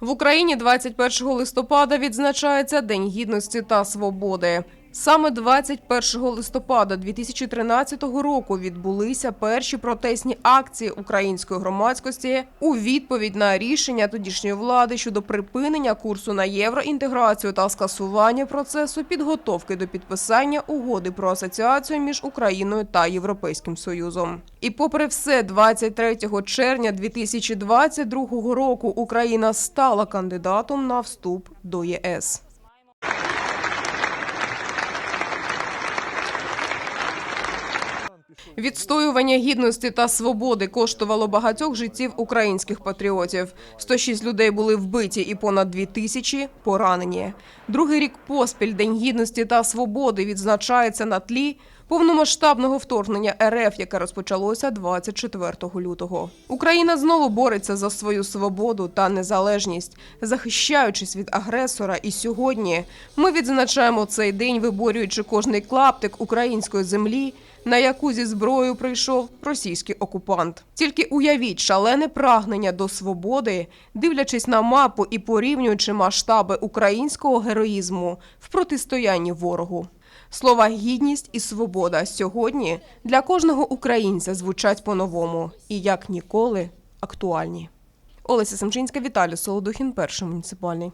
В Україні 21 листопада відзначається День гідності та свободи. Саме 21 листопада 2013 року відбулися перші протестні акції української громадськості у відповідь на рішення тодішньої влади щодо припинення курсу на євроінтеграцію та скасування процесу підготовки до підписання угоди про асоціацію між Україною та Європейським Союзом. І попри все, 23 червня 2022 року Україна стала кандидатом на вступ до ЄС. Відстоювання гідності та свободи коштувало багатьох життів українських патріотів. 106 людей були вбиті і понад 2 тисячі поранені. Другий рік поспіль День гідності та свободи відзначається на тлі повномасштабного вторгнення РФ, яке розпочалося 24 лютого. Україна знову бореться за свою свободу та незалежність, захищаючись від агресора. І сьогодні ми відзначаємо цей день, виборюючи кожний клаптик української землі на яку зі зброєю прийшов російський окупант. Тільки уявіть шалене прагнення до свободи, дивлячись на мапу і порівнюючи масштаби українського героїзму в протистоянні ворогу. Слова гідність і свобода сьогодні для кожного українця звучать по-новому і як ніколи актуальні. Олеся Семчинська, Віталій Солодухін, перший муніципальний.